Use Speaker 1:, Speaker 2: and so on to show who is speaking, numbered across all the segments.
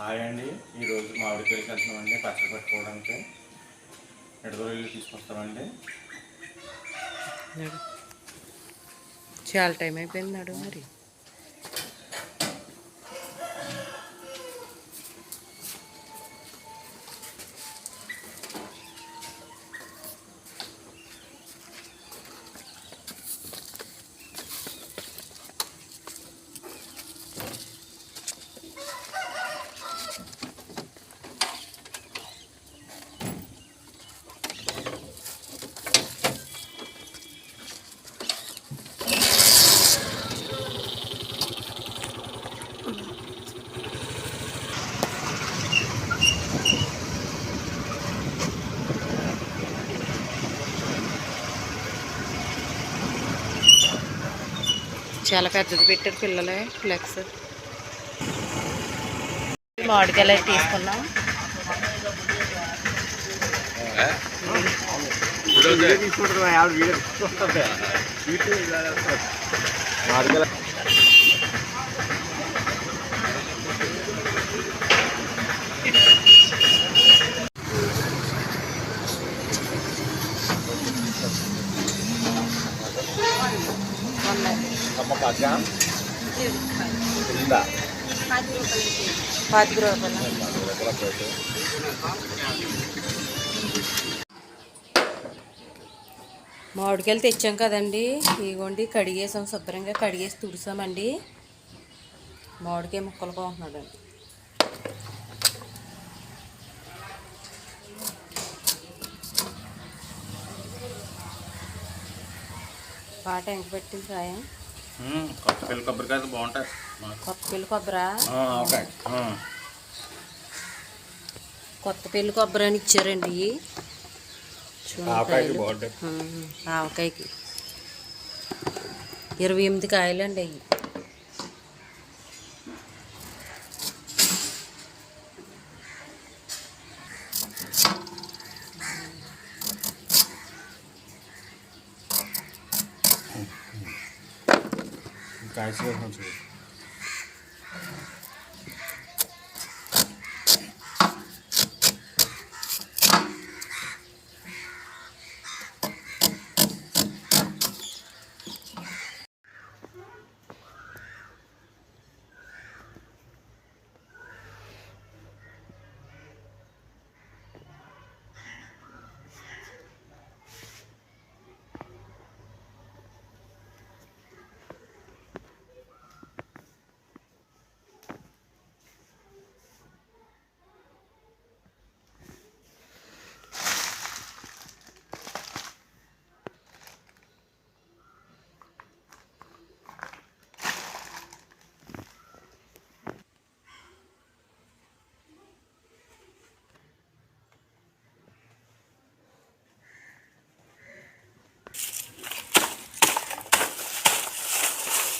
Speaker 1: Hi అండి. ఈరోజు మామిడికాయలు వెళ్తున్నామండి పచ్చడి పెట్టుకోవడానికి. ఎడదొల్లి తీసుకొస్తామండి?
Speaker 2: చాలా టైం అయిపోయింది నడు మరి. చాలా పెద్దది పెట్టారు పిల్లలే ఫ్లెక్స్. మామిడికాయలు అయితే తీసుకున్నాం
Speaker 1: అమ్మ పచ్చ ఉందా?
Speaker 2: పాతిక రూపాయలు. మామిడికాయలు తెచ్చాం కదండి. ఇదిగోండి కడిగేసాం శుభ్రంగా కడిగేసి తుడిసామండి. మామిడికాయ ముక్కలు బాగుంటున్నాడు పాట ఎంక పెట్టింది సాయం.
Speaker 1: కొత్త పిల్ల కొబ్బరికాయ బాగుంటాయి.
Speaker 2: కొత్త పెళ్ళి కొబ్బరా?
Speaker 1: ఓకే.
Speaker 2: కొత్త పెళ్ళి కొబ్బరి అని ఇచ్చారండి.
Speaker 1: ఆవకాయకి
Speaker 2: కాయలు.
Speaker 1: బాగుంటాయి.
Speaker 2: ఆ, ఆవకాయకి. ఇరవై ఎనిమిది 感
Speaker 1: 谢上车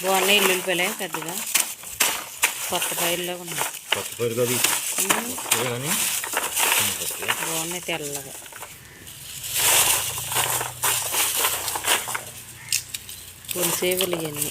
Speaker 2: బాగున్నాయి ఎల్లుల్లిపాయలే పెద్దగా. కొత్త కాయల్లో ఉన్నాయి.
Speaker 1: కొత్త పేరు కదా
Speaker 2: బాగున్నాయి తెల్లగా. పులిసేవులు ఇవన్నీ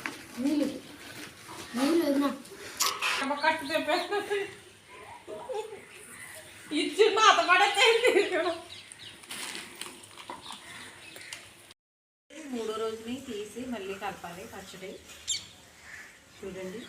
Speaker 2: అమ్మ కట్టు తెప్పేస్తుంది ఇచ్చి మాత పడచ్చేది మూడో రోజుని తీసి మళ్ళీ కలపాలి పచ్చడి. చూడండి.